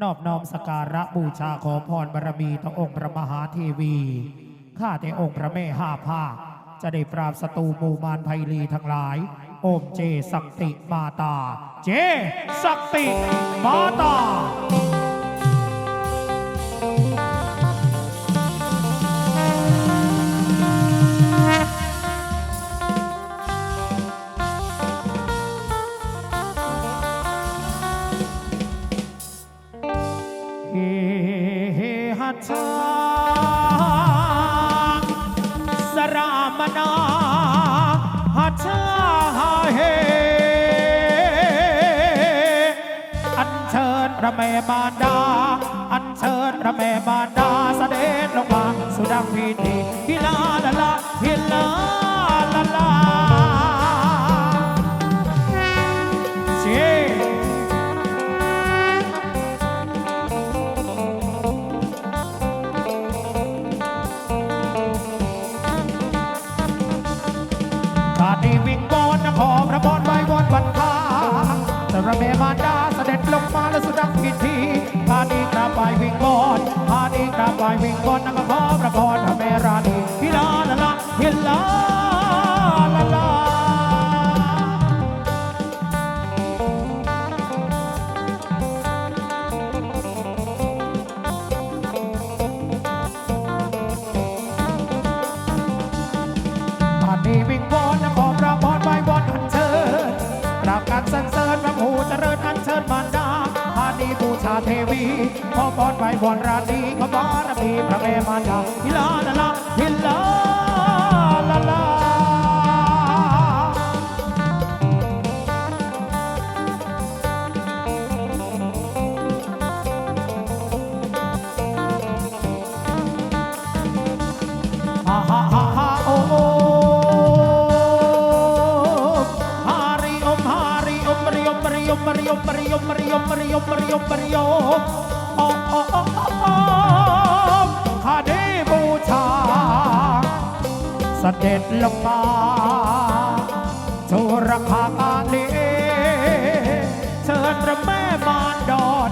นอบน้อมสการะบูชาขอพรบารมีต่อองค์พระมหาเทวีข้าแต่องค์พระแม่ห้าภาค จะได้ปราบศัตรูมูมานไพลีทั้งหลาย โอมเจสักติมาตา เจสักติมาตา ชชาสรามนาฮัชชาเฮ อัญเชิญพระแม่มารดา อัญเชิญพระแม่มารดาเสด็จลงมาสุดังพิธีฮิลาลาลาฮิลาลาลาาได้วิ่งบนนครพระบอนไว้บนวันทาแต่ระเมมาดาเสด็จลงมาและสุดังพิธีพาดีกราบไหววิ่งบนข้าดีกราบไหววิ่งบนนครพระบอนพระเมรานีพิลาลา อพรไว้บนราตรีขอบารมีพระแม่มารดาฮิลาลาลาฮิลาลาลาฮ่าฮ่าฮ่าฮ่าโอมฮาริโอมฮาริโอมริโอมริโอมริโอมริโอมริโอมริโอม ข้าได้บูชาเสด็จลงมาโชรคากาลีเชิญพระแม่มารดอน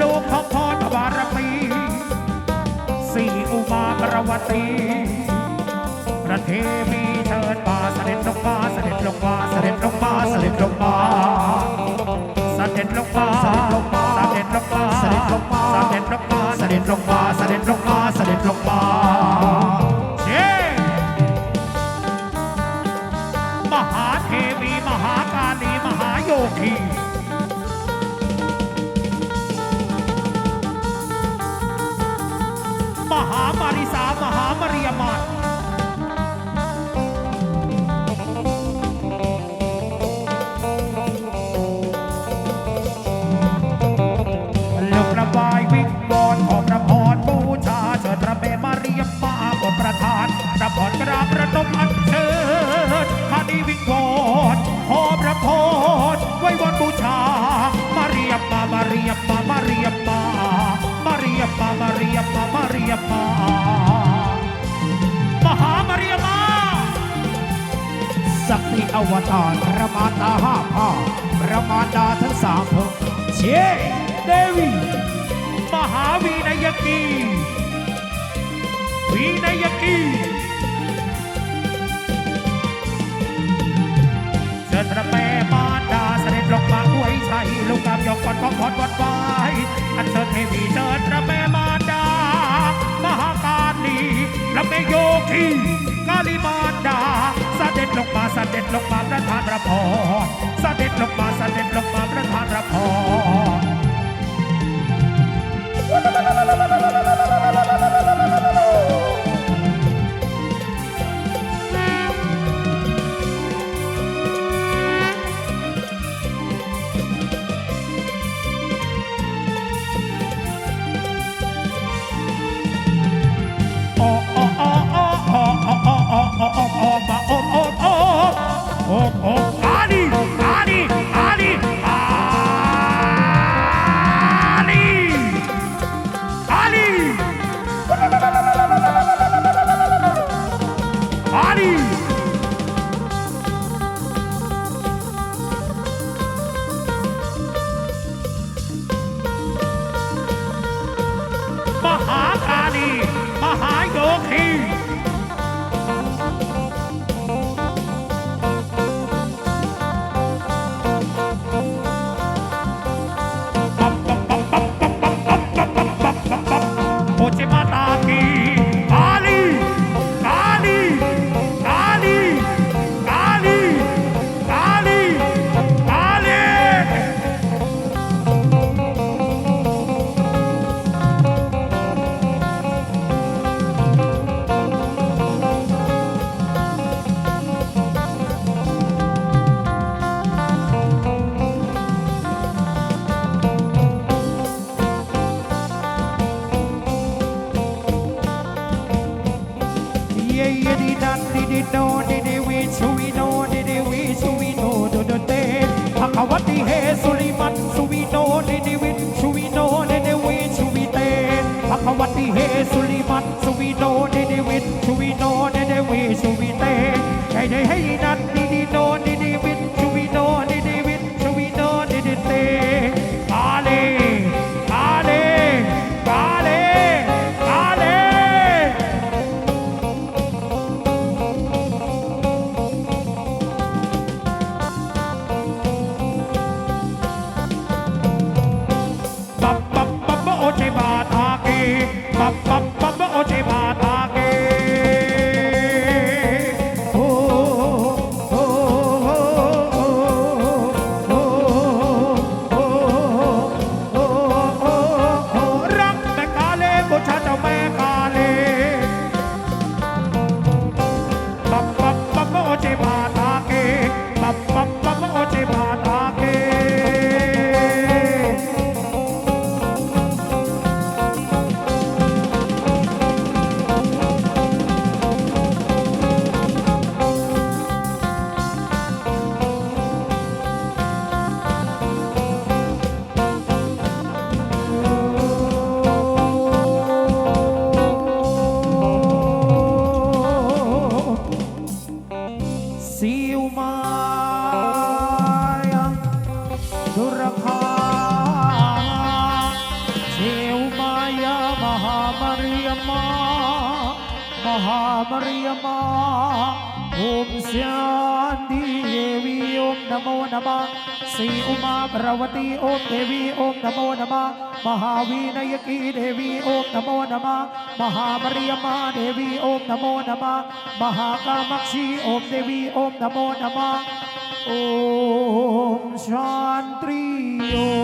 ลูกของพ่อพรบารมีสี่อุมาปรวตีพระเทวีเชิญมาเสด็จลงมาเสด็จลงมาเสด็จลงมาเสด็จลงมาเสด็จลงมา ด็จลงมาเสด็จลงมาเสด็จลงมา อวตารพระมารดาห้าพ่อพระมารดาทั้งสามพงเชเดวีมหาวีนายกีวีนายกีเชิญพระแม่มารดาเสด็จลงมาอวยชัยลูกกำยกก่อนของพรวัดไว้อันเชิญเทวีเชิญพระแม่มารดามหาการีระแม่โยคีกาลิมา จลงมาเสด็จลงมาประทานพระพรเสด็จลงมาเสด็จลงมาประทานพระพร oh, oh. oh. วิโนดิดิวิสุวิโนดิดิวิสุวิโนโดโดเตภะคะวะติเฮสุริมันสุวิโนดิดิวิสุวิโนดิดิวิสุวิเตภะคะวะติเฮสุริมันสุวิโน શિવમાય દુર્ખા શિવમાય મહામર્યમા મહામર્યમા ઓમ શ્યા नमो नमः श्री उमा भगवती ॐ देवी ॐ नमो नमः महावीनयकी देवी ॐ नमो नमः महामरियमा देवी ॐ नमो नमः महाकामाक्षी ॐ देवी ॐ नमो नमः ॐ शान्त्रि ॐ